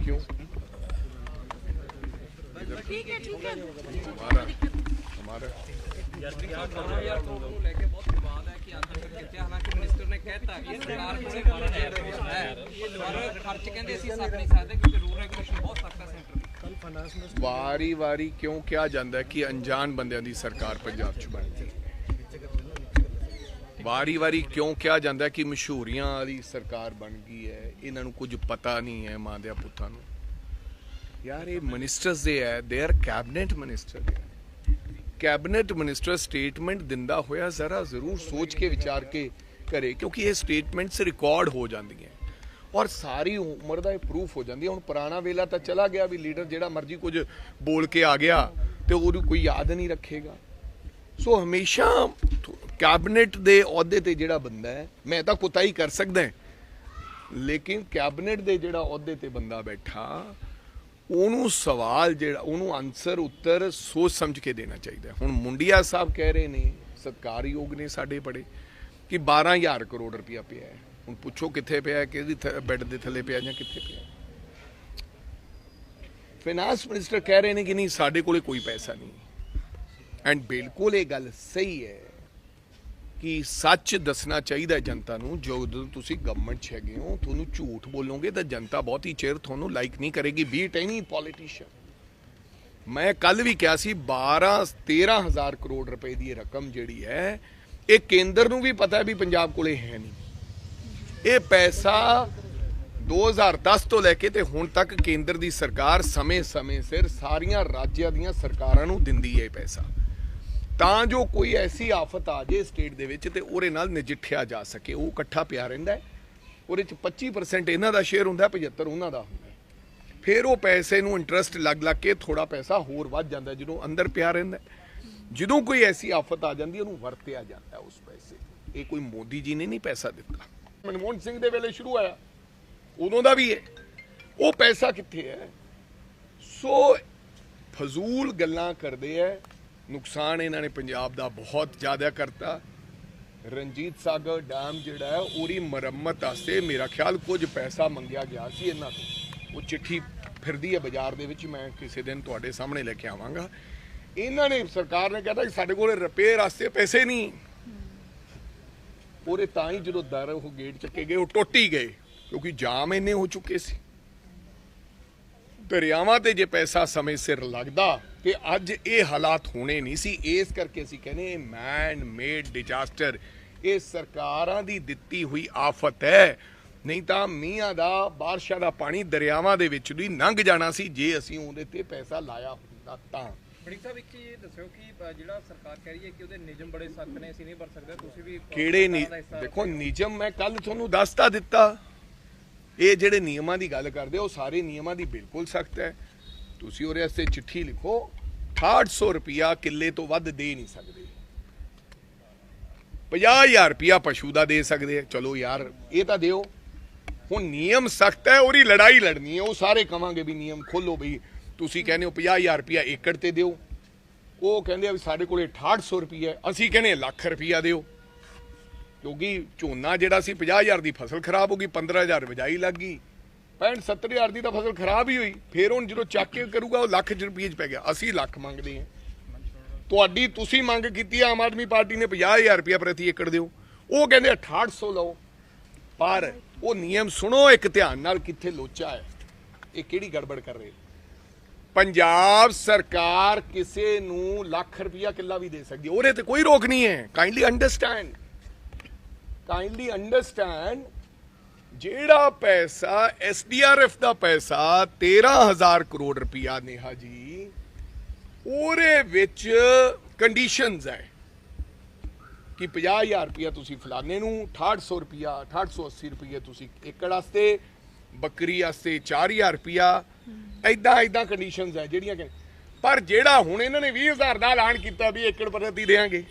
क्यों ठीक है ठीक है हमारा हमारा ਯਾਰ ਨੂੰ ਲੈ ਕੇ ਬਹੁਤ ਵਿਵਾਦ ਹੈ ਕਿ ਆਖਰ ਤੱਕ ਕਿੱਥੇ ਹਾਲਾਂਕਿ ਮਿਨਿਸਟਰ ਨੇ ਕਹਿਤਾ ਕਿ ਸਰਕਾਰ ਕੋਲੇ 12000 ਰੁਪਏ ਹੈ ਪਰ ਖਰਚ ਕਹਿੰਦੇ ਅਸੀਂ ਸਕ ਨਹੀਂ ਸਕਦੇ ਕਿਉਂਕਿ ਰੂਲ ਰੈਗੂਲੇਸ਼ਨ ਬਹੁਤ ਸਖਤ ਹੈ ਸੈਂਟਰ ਦੀ ਵਾਰੀ ਵਾਰੀ ਕਿਉਂ ਕਿਹਾ ਜਾਂਦਾ ਹੈ ਕਿ ਅਣਜਾਣ ਬੰਦਿਆਂ ਦੀ ਸਰਕਾਰ ਪੰਜਾਬ 'ਚ ਬਣ ਵਾਰੀ ਵਾਰੀ ਕਿਉਂ ਕਿਹਾ ਜਾਂਦਾ ਕਿ ਮਸ਼ਹੂਰੀਆਂ ਵਾਲੀ ਸਰਕਾਰ ਬਣ ਗਈ ਹੈ? ਇਹਨਾਂ ਨੂੰ ਕੁਝ ਪਤਾ ਨਹੀਂ ਹੈ ਮਾਂ ਦੇ ਪੁੱਤਾਂ ਨੂੰ। ਯਾਰ, ਇਹ ਮਿਨਿਸਟਰਸ ਦੇ ਹੈ। They are cabinet minister cabinet minister statement ਦਿੰਦਾ ਹੋਇਆ ਜ਼ਰਾ ਜ਼ਰੂਰ ਸੋਚ ਕੇ ਵਿਚਾਰ ਕੇ ਕਰੇ, ਕਿਉਂਕਿ ਇਹ ਸਟੇਟਮੈਂਟਸ ਰਿਕਾਰਡ ਹੋ ਜਾਂਦੀਆਂ। ਔਰ ਸਾਰੀ ਉਮਰ ਦਾ ਇਹ ਪ੍ਰੂਫ ਹੋ ਜਾਂਦੀ ਹੈ। ਹੁਣ ਪੁਰਾਣਾ ਵੇਲਾ ਤਾਂ ਚਲਾ ਗਿਆ ਵੀ ਲੀਡਰ ਜਿਹੜਾ ਮਰਜ਼ੀ ਕੁਝ ਬੋਲ ਕੇ ਆ ਗਿਆ ਤੇ ਉਹਨੂੰ ਕੋਈ ਯਾਦ ਨਹੀਂ ਰੱਖੇਗਾ। ਸੋ ਹਮੇਸ਼ਾ ਕੈਬਨਿਟ ਦੇ ਅਹੁਦੇ ਤੇ ਜਿਹੜਾ ਬੰਦਾ ਹੈ, ਮੈਂ ਤਾਂ ਕੁਤਾਈ ਕਰ ਸਕਦਾ ਲੇਕਿਨ ਕੈਬਨਿਟ ਦੇ ਜਿਹੜਾ ਅਹੁਦੇ ਤੇ ਬੰਦਾ ਬੈਠਾ, ਉਹਨੂੰ ਸਵਾਲ ਜਿਹੜਾ, ਉਹਨੂੰ ਆਨਸਰ ਉੱਤਰ ਸੋਚ ਸਮਝ ਕੇ ਦੇਣਾ ਚਾਹੀਦਾ ਹੁਣ ਮੁੰਡਿਆ ਸਾਹਿਬ ਕਹਿ ਰਹੇ ਨੇ, ਸਤਕਾਰਯੋਗ ਨੇ ਸਾਡੇ ਬੜੇ, ਕਿ 12000 ਕਰੋੜ ਰੁਪਇਆ ਪਿਆ ਹੈ। ਹੁਣ ਪੁੱਛੋ ਕਿੱਥੇ ਪਿਆ ਹੈ, ਕਿਹਦੀ ਬੈੱਡ ਦੇ ਥੱਲੇ ਪਿਆ ਜਾਂ ਕਿੱਥੇ ਪਿਆ ਫਾਈਨਾਂਸ ਮਿਨਿਸਟਰ ਕਹਿ ਰਹੇ ਨੇ ਕਿ ਨਹੀਂ, ਸਾਡੇ ਕੋਲੇ ਕੋਈ ਪੈਸਾ ਨਹੀਂ। ਐਂਡ ਬਿਲਕੁਲ ਇਹ ਗੱਲ ਸਹੀ ਹੈ ਕਿ ਸੱਚ ਦੱਸਣਾ ਚਾਹੀਦਾ ਜਨਤਾ ਨੂੰ ਜਦੋਂ ਤੁਸੀਂ ਗਵਰਨਮੈਂਟ 'ਚ ਹੈਗੇ ਹੋ, ਤੁਹਾਨੂੰ ਝੂਠ ਬੋਲੋਗੇ ਤਾਂ ਜਨਤਾ ਬਹੁਤ ਹੀ ਚਿਰ ਤੁਹਾਨੂੰ ਲਾਈਕ ਨਹੀਂ ਕਰੇਗੀ ਬੀਟ ਐਨੀ ਪੋਲੀਟੀਸ਼ੀਅਨ ਮੈਂ ਕੱਲ ਵੀ ਕਿਹਾ ਸੀ 12 13000 ਕਰੋੜ ਰੁਪਏ ਦੀ ਰਕਮ ਜਿਹੜੀ ਹੈ, ਇਹ ਕੇਂਦਰ ਨੂੰ ਵੀ ਪਤਾ ਵੀ ਪੰਜਾਬ ਕੋਲੇ ਹੈ ਨਹੀਂ। ਇਹ ਪੈਸਾ 2010 ਤੋਂ ਲੈ ਕੇ ਤੇ ਹੁਣ ਤੱਕ ਕੇਂਦਰ ਦੀ ਸਰਕਾਰ ਸਮੇਂ-ਸਮੇਂ ਸਿਰ ਸਾਰੀਆਂ ਰਾਜਾਂ ਦੀਆਂ ਸਰਕਾਰਾਂ ਨੂੰ ਦਿੰਦੀ ਹੈ ਇਹ ਪੈਸਾ। ਤਾਂ ਜੋ ਕੋਈ ਐਸੀ ਆਫਤ ਆ ਜੇ ਸਟੇਟ ਦੇ ਵਿੱਚ ਤੇ ਉਹਦੇ ਨਾਲ ਨਜਿੱਠਿਆ ਜਾ ਸਕੇ, ਉਹ ਇਕੱਠਾ ਪਿਆ ਰਹਿੰਦਾ ਹੈ। ਉਹਦੇ ਚ 25% ਇਹਨਾਂ ਦਾ ਸ਼ੇਅਰ ਹੁੰਦਾ ਹੈ 75 ਉਹਨਾਂ ਦਾ ਹੁੰਦਾ ਫਿਰ ਉਹ ਪੈਸੇ ਨੂੰ ਇੰਟਰਸਟ ਲੱਗ ਲੱਗ ਕੇ ਥੋੜਾ ਪੈਸਾ ਹੋਰ ਵੱਧ ਜਾਂਦਾ ਜਦੋਂ ਅੰਦਰ ਪਿਆ ਰਹਿੰਦਾ ਜਦੋਂ ਕੋਈ ਐਸੀ ਆਫਤ ਆ ਜਾਂਦੀ ਉਹਨੂੰ ਵਰਤਿਆ ਜਾਂਦਾ ਉਸ ਪੈਸੇ ਇਹ ਕੋਈ ਮੋਦੀ ਜੀ ਨੇ ਨਹੀਂ ਪੈਸਾ ਦਿੱਤਾ। ਮਨਮੋਹਨ ਸਿੰਘ ਦੇ ਵੇਲੇ ਸ਼ੁਰੂ ਆਇਆ। ਉਦੋਂ ਦਾ ਵੀ ਹੈ। ਉਹ ਪੈਸਾ ਕਿੱਥੇ ਹੈ? ਸੋ ਫਜ਼ੂਲ ਗੱਲਾਂ ਕਰਦੇ ਐ ਨੁਕਸਾਨ ਇਹਨਾਂ ਨੇ ਪੰਜਾਬ ਦਾ ਬਹੁਤ ਜ਼ਿਆਦਾ ਕਰਤਾ। ਰਣਜੀਤ ਸਾਗਰ ਡੈਮ ਜਿਹੜਾ ਹੈ, ਉਹਦੀ ਮੁਰੰਮਤ ਵਾਸਤੇ ਮੇਰਾ ਖਿਆਲ ਕੁਝ ਪੈਸਾ ਮੰਗਿਆ ਗਿਆ ਸੀ ਇਹਨਾਂ ਤੋਂ। ਉਹ ਚਿੱਠੀ ਫਿਰਦੀ ਹੈ ਬਾਜ਼ਾਰ ਦੇ ਵਿੱਚ, ਮੈਂ ਕਿਸੇ ਦਿਨ ਤੁਹਾਡੇ ਸਾਹਮਣੇ ਲੈ ਕੇ ਆਵਾਂਗਾ। ਇਹਨਾਂ ਨੇ, ਸਰਕਾਰ ਨੇ ਕਹਿੰਦਾ ਕਿ ਸਾਡੇ ਕੋਲ ਰਿਪੇਅਰ ਵਾਸਤੇ ਪੈਸੇ ਨਹੀਂ। ਉਹਦੇ ਤਾਂ ਹੀ ਜਦੋਂ ਦਰ ਉਹ ਗੇਟ ਚੱਕੇ ਗਏ, ਉਹ ਟੁੱਟ ਹੀ ਗਏ, ਕਿਉਂਕਿ ਜਾਮ ਇੰਨੇ ਹੋ ਚੁੱਕੇ ਸੀ। ਦਰਿਆਵਾਂ ਤੇ ਜੇ ਪੈਸਾ ਸਮੇਂ ਸਿਰ ਲੱਗਦਾ ਤੇ ਅੱਜ ਇਹ ਹਾਲਾਤ ਹੋਣੇ ਨਹੀਂ ਸੀ ਇਸ ਕਰਕੇ ਅਸੀਂ ਕਹਿੰਦੇ ਮੈਨ ਮੇਡ ਡਿਜ਼ਾਸਟਰ ਇਹ ਸਰਕਾਰਾਂ ਦੀ ਦਿੱਤੀ ਹੋਈ ਆਫਤ ਹੈ। ਨਹੀਂ ਤਾਂ ਮੀਂਹਾਂ ਦਾ ਬਾਰਿਸ਼ਾਂ ਦਾ ਪਾਣੀ ਦਰਿਆਵਾਂ ਦੇ ਵਿੱਚ ਵੀ ਲੰਘ ਜਾਣਾ ਸੀ ਜੇ ਅਸੀਂ ਉਹਦੇ ਤੇ ਪੈਸਾ ਲਾਇਆ ਹੁੰਦਾ ਤਾਂ। ਬੜੀ ਸਾਹਿਬ ਇੱਕ ਇਹ ਦੱਸਿਓ ਕਿ ਜਿਹੜਾ ਸਰਕਾਰ ਕਹਿ ਰਹੀ ਹੈ ਕਿ ਉਹਦੇ ਨਿਯਮ ਬੜੇ ਸਖਤ ਨੇ ਅਸੀਂ ਨਹੀਂ ਵਰਤ ਸਕਦੇ ਤੁਸੀਂ ਵੀ ਕਿਹੜੇ ਨੀ ਸਰਕਾਰ ਦਾ ਹਿੱਸਾ- ਦੇਖੋ ਨਿਯਮ ਮੈਂ ਕੱਲ ਤੁਹਾਨੂੰ ਦੱਸਤਾ ਦਿੱਤਾ। ਇਹ ਜਿਹੜੇ ਨਿਯਮਾਂ ਦੀ ਗੱਲ ਕਰਦੇ ਉਹ ਸਾਰੇ ਨਿਯਮਾਂ ਦੀ ਬਿਲਕੁਲ ਸਖਤ ਹੈ। ਤੁਸੀਂ ਉਹਦੇ ਵਾਸਤੇ ਚਿੱਠੀ ਲਿਖੋ 6800 ਰੁਪਿਆ ਕਿੱਲੇ ਤੋਂ ਵੱਧ ਦੇ ਨਹੀਂ ਸਕਦੇ। 50000 ਰੁਪਿਆ ਪਸ਼ੂ ਦਾ ਦੇ ਸਕਦੇ ਆ। ਚਲੋ ਯਾਰ, ਇਹ ਤਾਂ ਦਿਓ। ਹੁਣ ਨਿਯਮ ਸਖਤ ਹੈ, ਉਹਦੀ ਲੜਾਈ ਲੜਨੀ ਹੈ, ਉਹ ਸਾਰੇ ਕਵਾਂਗੇ ਵੀ ਨਿਯਮ ਖੋਲੋ ਬਈ। ਤੁਸੀਂ ਕਹਿੰਦੇ ਹੋ 50000 ਰੁਪਿਆ ਏਕੜ ਤੇ ਦਿਓ। ਉਹ ਕਹਿੰਦੇ ਆ ਵੀ ਸਾਡੇ ਕੋਲੇ 6800 ਰੁਪਿਆ ਅਸੀਂ ਕਹਿੰਦੇ ਲੱਖ ਰੁਪਿਆ ਦਿਓ। ਕਿਉਂਕਿ ਝੋਨਾ ਜਿਹੜਾ ਸੀ 50000 ਦੀ ਫਸਲ ਖਰਾਬ ਹੋ ਗਈ 15000 ਵਜਾਈ ਲੱਗ ਗਈ। 65 70000 ਦੀ ਤਾਂ ਫਸਲ ਖਰਾਬ ਹੀ ਹੋਈ। ਫਿਰ ਹੁਣ ਜਦੋਂ ਚੱਕ ਕੇ ਕਰੂਗਾ, ਉਹ ਲੱਖ ਚ ਰੁਪਏ ਚ ਪੈ ਗਿਆ। ਅਸੀਂ ਲੱਖ ਮੰਗਦੇ ਹਾਂ। ਤੁਹਾਡੀ ਤੁਸੀਂ ਮੰਗ ਕੀਤੀ ਆਮ ਆਦਮੀ ਪਾਰਟੀ ਨੇ 50000 ਰੁਪਏ ਪ੍ਰਤੀ ਏਕੜ ਦਿਓ। ਉਹ ਕਹਿੰਦੇ 6800 ਲਓ। ਪਰ ਉਹ ਨਿਯਮ ਸੁਣੋ ਇੱਕ ਧਿਆਨ ਨਾਲ ਕਿੱਥੇ ਲੋਚਾ ਹੈ। ਇਹ ਕਿਹੜੀ ਗੜਬੜ ਕਰ ਰਹੇ ਪੰਜਾਬ ਸਰਕਾਰ ਕਿਸੇ ਨੂੰ ਲੱਖ ਰੁਪਇਆ ਕਿੱਲਾ ਵੀ ਦੇ ਸਕਦੀ ਉਹਦੇ ਤੇ ਕੋਈ ਰੋਕ ਨਹੀਂ ਹੈ। ਕਾਈਂਡਲੀ ਅੰਡਰਸਟੈਂਡ ਕਾਈਂਡਲੀ ਅੰਡਰਸਟੈਂਡ ਜਿਹੜਾ ਪੈਸਾ ਐਸਡੀਆਰਐਫ ਦਾ ਪੈਸਾ 13000 ਕਰੋੜ ਰੁਪਇਆ ਨੇਹਾ ਜੀ, ਉਹਦੇ ਵਿੱਚ ਕੰਡੀਸ਼ਨਸ ਹੈ ਕਿ 50000 ਰੁਪਇਆ ਤੁਸੀਂ ਫਲਾਣੇ ਨੂੰ 6800 ਰੁਪਇਆ 6880 ਰੁਪਏ ਤੁਸੀਂ ਏਕੜ ਵਾਸਤੇ, ਬੱਕਰੀ ਵਾਸਤੇ 4000 ਰੁਪਇਆ ਐਦਾਂ ਐਦਾਂ ਕੰਡੀਸ਼ਨਸ ਹੈ ਜਿਹੜੀਆਂ ਕਿ ਪਰ ਜਿਹੜਾ ਹੁਣ ਇਹਨਾਂ ਨੇ 20000 ਦਾ ਐਲਾਨ ਕੀਤਾ ਵੀ ਏਕੜ ਪ੍ਰਤੀ ਦੇਾਂਗੇ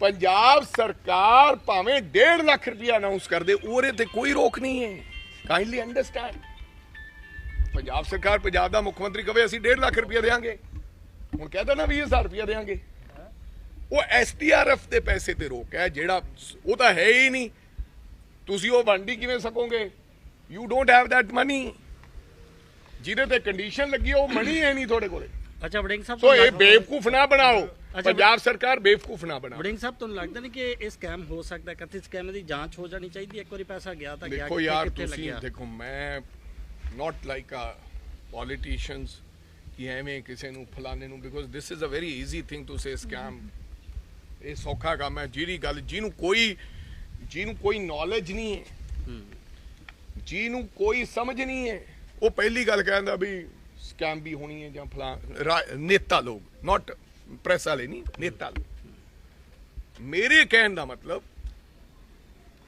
ਪੰਜਾਬ ਸਰਕਾਰ ਭਾਵੇਂ 1.5 ਲੱਖ ਰੁਪਇਆ ਅਨਾਉਂਸ ਕਰ ਦੇ, ਉਹਦੇ ਤੇ ਕੋਈ ਰੋਕ ਨਹੀਂ ਹੈ। ਕਾਈਂਡਲੀ ਅੰਡਰਸਟੈਂਡ ਪੰਜਾਬ ਸਰਕਾਰ ਪੰਜਾਬ ਦਾ ਮੁੱਖ ਮੰਤਰੀ ਕਵੇ, ਅਸੀਂ 1.5 ਲੱਖ ਰੁਪਇਆ ਦੇਾਂਗੇ ਹੁਣ ਕਹਿੰਦਾ ਨਾ 20000 ਰੁਪਇਆ ਦੇਾਂਗੇ ਉਹ ਐਸਡੀਆਰਐਫ ਦੇ ਪੈਸੇ ਤੇ ਰੋਕ ਹੈ, ਜਿਹੜਾ ਉਹ ਤਾਂ ਹੈ ਹੀ ਨਹੀਂ। ਤੁਸੀਂ ਉਹ ਵੰਡੀ ਕਿਵੇਂ ਸਕੋਗੇ? You don't have that money ਜਿਹਦੇ ਤੇ ਕੰਡੀਸ਼ਨ ਲੱਗੀ ਉਹ ਮਨੀ ਹੈ ਨਹੀਂ ਤੁਹਾਡੇ ਕੋਲੇ। ਅੱਛਾ ਵੜਿੰਗ ਸਾਹਿਬ ਸੋ ਇਹ ਬੇਵਕੂਫ ਨਾ ਬਣਾਓ। ਪੰਜਾਬ ਸਰਕਾਰ ਬੇਵਕੂਫ ਨਾ ਬਣਾਓ। ਵੜਿੰਗ ਸਾਹਿਬ ਤੁਹਾਨੂੰ ਲੱਗਦਾ ਨਹੀਂ ਕਿ ਇਹ ਸਕੈਮ ਹੋ ਸਕਦਾ? ਕਥਿਤ ਸਕੈਮ ਦੀ ਜਾਂਚ ਹੋ ਜਾਣੀ ਚਾਹੀਦੀ ਇੱਕ ਵਾਰੀ ਪੈਸਾ ਗਿਆ ਤਾਂ ਗਿਆ ਦੇਖੋ ਯਾਰ ਤੁਸੀਂ ਦੇਖੋ ਮੈਂ ਨਾਟ ਲਾਈਕ ਅ ਪੋਲੀਟੀਸ਼ੀਅਨਸ ਕਿ ਐਵੇਂ ਕਿਸੇ ਨੂੰ ਫਲਾਣੇ ਨੂੰ because this is a very easy thing to say scam ਇਹ ਸੌਖਾ ਕੰਮ ਹੈ। ਜਿਹੜੀ ਗੱਲ ਜਿਹਨੂੰ ਕੋਈ ਜਿਹਨੂੰ ਕੋਈ ਨੌਲੇਜ ਨਹੀਂ ਹੈ ਜਿਹਨੂੰ ਕੋਈ ਸਮਝ ਨਹੀਂ ਹੈ ਉਹ ਪਹਿਲੀ ਗੱਲ ਕਹਿੰਦਾ ਵੀ ਸਕੈਮ ਵੀ ਹੋਣੀ ਹੈ ਜਾਂ ਫਲਾਂ ਨੇਤਾ ਲੋਕ ਨਾਟ ਪ੍ਰੈਸ ਵਾਲੇ ਨਹੀਂ, ਨੇਤਾ ਲੋਕ। ਮੇਰੇ ਕਹਿਣ ਦਾ ਮਤਲਬ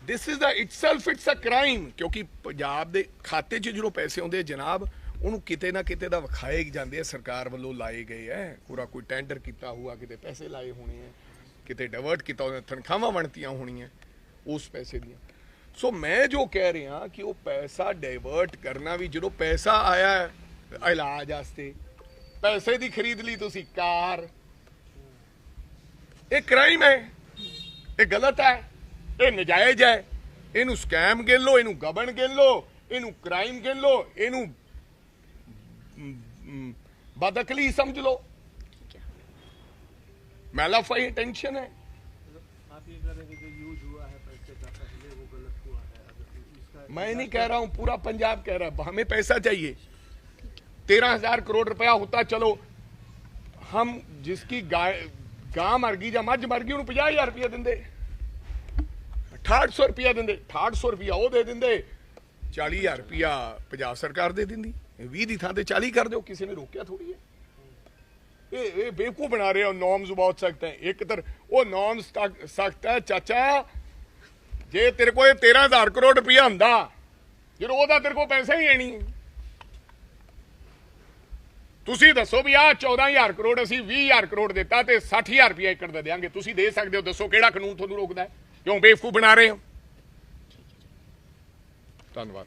this is the itself it's a crime ਕਿਉਂਕਿ ਪੰਜਾਬ ਦੇ ਖਾਤੇ 'ਚ ਜਦੋਂ ਪੈਸੇ ਆਉਂਦੇ ਜਨਾਬ, ਉਹਨੂੰ ਕਿਤੇ ਨਾ ਕਿਤੇ ਦਾ ਵਿਖਾਏ ਜਾਂਦੇ ਆ, ਸਰਕਾਰ ਵੱਲੋਂ ਲਾਏ ਗਏ ਐ। ਪੂਰਾ ਕੋਈ ਟੈਂਡਰ ਕੀਤਾ ਹੋਊਗਾ, ਕਿਤੇ ਪੈਸੇ ਲਾਏ ਹੋਣੇ ਆ ਕਿਤੇ ਡਾਇਵਰਟ ਕੀਤਾ ਹੋਣਾ, ਤਨਖਾਹਾਂ ਬਣਤੀਆਂ ਹੋਣੀਆਂ ਉਸ ਪੈਸੇ ਦੀਆਂ। ਸੋ ਮੈਂ ਜੋ ਕਹਿ ਰਿਹਾ ਕਿ ਉਹ ਪੈਸਾ ਡਾਇਵਰਟ ਕਰਨਾ ਵੀ, ਜਦੋਂ ਪੈਸਾ ਆਇਆ ਇਲਾਜ ਵਾਸਤੇ ਪੈਸੇ ਦੀ ਖਰੀਦ ਲਈ ਤੁਸੀਂ ਕਾਰ ਇਹ ਕ੍ਰਾਈਮ ਹੈ ਇਹ ਗਲਤ ਹੈ ਇਹ ਨਜਾਇਜ਼ ਹੈ ਇਹਨੂੰ ਸਕੈਮ ਗਿਣ ਲਓ ਇਹਨੂੰ ਗਬਨ ਗਿਣ ਲਓ ਇਹਨੂੰ ਕ੍ਰਾਈਮ ਗਿਣ ਲਓ ਇਹਨੂੰ ਮ, ਮ, ਬਦਅਕਲੀ ਸਮਝ ਲਓ ਮੈਲਾਫਾਈ ਟੈਂਸ਼ਨ ਹੈ आप ये कह रहे हैं कि जो यूज हुआ है पैसे का पहले वो गलत हुआ है अगर इसका मैं नहीं कह रहा हूं पूरा पंजाब कह रहा है हमें पैसा चाहिए तेरह हजार करोड़ रुपया होता चलो हम जिसकी गाय गां मर गई ਜਾਂ ਮੱਝ ਮਰ ਗਈ ਉਹਨੂੰ 50000 ਰੁਪਇਆ ਦਿੰਦੇ 6800 ਰੁਪਇਆ ਦਿੰਦੇ 6800 ਰੁਪਇਆ ਉਹ ਦੇ ਦਿੰਦੇ 40000 ਰੁਪਇਆ ਪੰਜਾਬ ਸਰਕਾਰ ਦੇ ਦਿੰਦੀ 20 ਦੀ ਥਾਂ ਤੇ 40 ਕਰ ਦਿਓ ਕਿਸੇ ਨੇ ਰੋਕਿਆ ਥੋੜੀ ਹੈ ਇਹ ਇਹ ਬੇਵਕੂਫ ਬਣਾ ਰਹੇ ਹੋ ਨੋਰਮਸ ਬਹੁਤ ਸਖਤ ਹੈ ਇੱਕ ਤਰ ਉਹ ਨੋਰਮਸ ਸਖਤ ਹੈ ਚਾਚਾ ਜੇ ਤੇਰੇ ਕੋਲ 13000 ਕਰੋੜ ਰੁਪਇਆ ਹੁੰਦਾ ਜਦੋਂ ਉਹਦਾ ਤੇਰੇ ਕੋਲ ਪੈਸਾ ਹੀ ਹੈ ਨਹੀਂ ਤੁਸੀਂ ਦੱਸੋ ਵੀ ਆਹ 14000 ਕਰੋੜ ਅਸੀਂ 20000 ਕਰੋੜ ਦਿੱਤਾ ਤੇ 60000 ਰੁਪਇਆ ਏਕੜ ਦਾ ਦੇਾਂਗੇ ਤੁਸੀਂ ਦੇ ਸਕਦੇ ਹੋ, ਦੱਸੋ ਕਿਹੜਾ ਕਾਨੂੰਨ ਤੁਹਾਨੂੰ ਰੋਕਦਾ ਹੈ? ਕਿਉਂ ਬੇਵਕੂਫ ਬਣਾ ਰਹੇ ਹੋ? ਧੰਨਵਾਦ।